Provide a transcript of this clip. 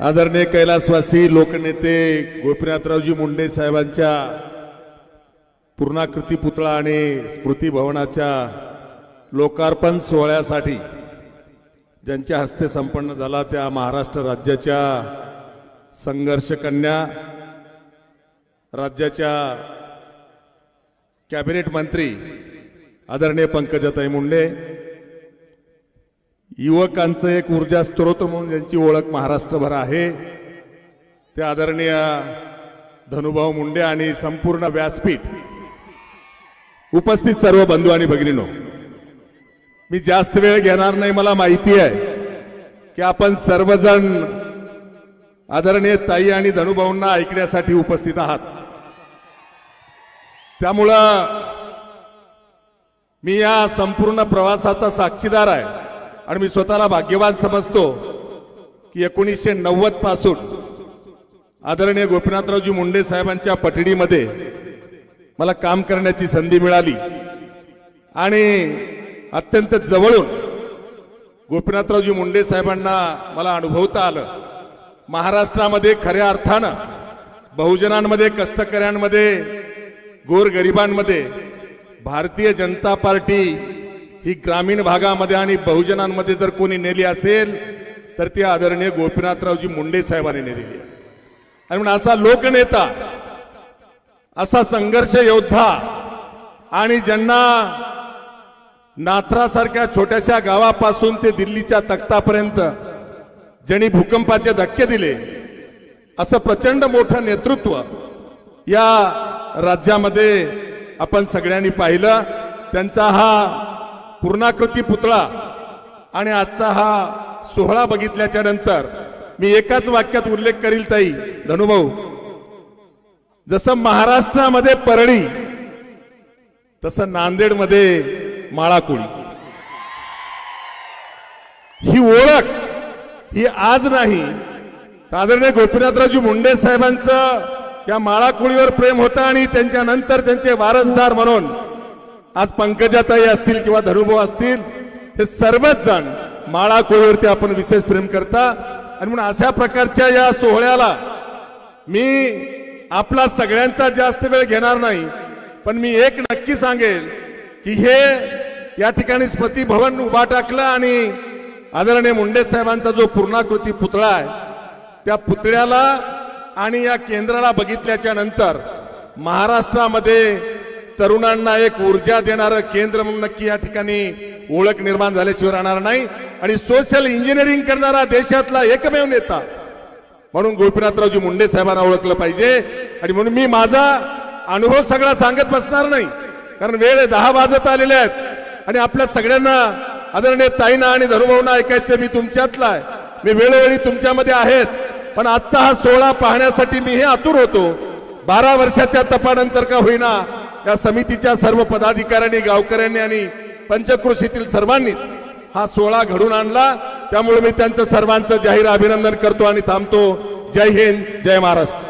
आदरणीय कैलासवासी लोकनेते गोपीनाथरावजी मुंडे साहेबांच्या पूर्णाकृती पुतळा आणि स्मृती भवनाच्या लोकार्पण सोहळ्यासाठी ज्यांच्या हस्ते संपन्न झाला त्या महाराष्ट्र राज्याच्या संघर्ष कन्या राज्याच्या कॅबिनेट मंत्री आदरणीय पंकजाताई मुंडे युवकांचं एक ऊर्जा स्त्रोत म्हणून ज्यांची ओळख महाराष्ट्रभर आहे ते आदरणीय धनुभाऊ मुंडे आणि संपूर्ण व्यासपीठ उपस्थित सर्व बंधू आणि भगिनीनो मी जास्त वेळ घेणार नाही मला माहिती आहे की आपण सर्वजण आदरणीय ताई आणि धनुभाऊंना ऐकण्यासाठी उपस्थित आहात. त्यामुळं मी या संपूर्ण प्रवासाचा साक्षीदार आहे. आणि मी स्वतःला भाग्यवान समजतो की एकोणीसशे नव्वदपासून आदरणीय गोपीनाथरावजी मुंडे साहेबांच्या पटडीमध्ये मला काम करण्याची संधी मिळाली. आणि अत्यंत जवळून गोपीनाथरावजी मुंडे साहेबांना मला अनुभवता आलं. महाराष्ट्रामध्ये खऱ्या अर्थानं बहुजनांमध्ये कष्टकऱ्यांमध्ये गोरगरिबांमध्ये भारतीय जनता पार्टी ही ग्रामीण भागामध्ये आणि बहुजनांमध्ये जर कोणी नेली असेल तर ती आदरणीय गोपीनाथरावजी मुंडे साहेबांनी नेलेली आहे. आणि म्हणून असा लोकनेता असा संघर्ष योद्धा आणि ज्यांना नाथरासारख्या छोट्याशा गावापासून ते दिल्लीच्या तख्तापर्यंत ज्यांनी भूकंपाचे धक्के दिले असं प्रचंड मोठं नेतृत्व या राज्यामध्ये आपण सगळ्यांनी पाहिलं. त्यांचा हा पूर्णाकृती पुतळा आणि आजचा हा सोहळा बघितल्याच्या नंतर मी एकाच वाक्यात उल्लेख करील ताई धनुभाऊ. जसं महाराष्ट्रामध्ये परळी तसं नांदेडमध्ये माळाकुळी ही ओळख ही आज नाही. आदरणीय गोपीनाथरावजी मुंडे साहेबांचं या माळाकुळीवर प्रेम होतं आणि त्यांच्या नंतर त्यांचे वारसदार म्हणून आज पंकजाताई असतील किंवा धनुभाऊ असतील हे सर्वच जण माळा कोळीवरती आपण विशेष प्रेम करता. आणि म्हणून अशा प्रकारच्या या सोहळ्याला मी आपला सगळ्यांचा जास्त वेळ घेणार नाही पण मी एक नक्की सांगेल की हे या ठिकाणी स्मृती भवन उभा टाकलं आणि आदरणीय मुंडे साहेबांचा जो पूर्णाकृती पुतळा आहे त्या पुतळ्याला आणि या केंद्राला बघितल्याच्या नंतर महाराष्ट्रामध्ये तरुणांना एक ऊर्जा देणारं केंद्र म्हणून नक्की या ठिकाणी ओळख निर्माण झाल्याशिवाय राहणार नाही. आणि सोशल इंजिनिअरिंग करणारा देशातला एकमेव नेता. म्हणून गोपीनाथरावजी मुंडे साहेबांना ओळखलं पाहिजे. आणि म्हणून मी माझा अनुभव सगळा सांगत बसणार नाही. कारण वेळ दहा वाजत आलेले आहेत. आणि आपल्या सगळ्यांना आदरणीय ताईना आणि धनुभाऊना ऐकायचं मी तुमच्यातला आहे. मी वेळोवेळी तुमच्यामध्ये आहेच. पण आजचा हा सोहळा पाहण्यासाठी मी हे आतुर होतो. बारा वर्षाच्या तपानंतर का होईना या समितीच्या सर्व पदाधिकाऱ्यांनी गावकऱ्यांनी आणि पंचकृषीतील सर्वांनीच हा सोहळा घडून आणला. त्यामुळे मी त्यांचं सर्वांचं जाहीर अभिनंदन करतो आणि थांबतो. जय हिंद जय महाराष्ट्र.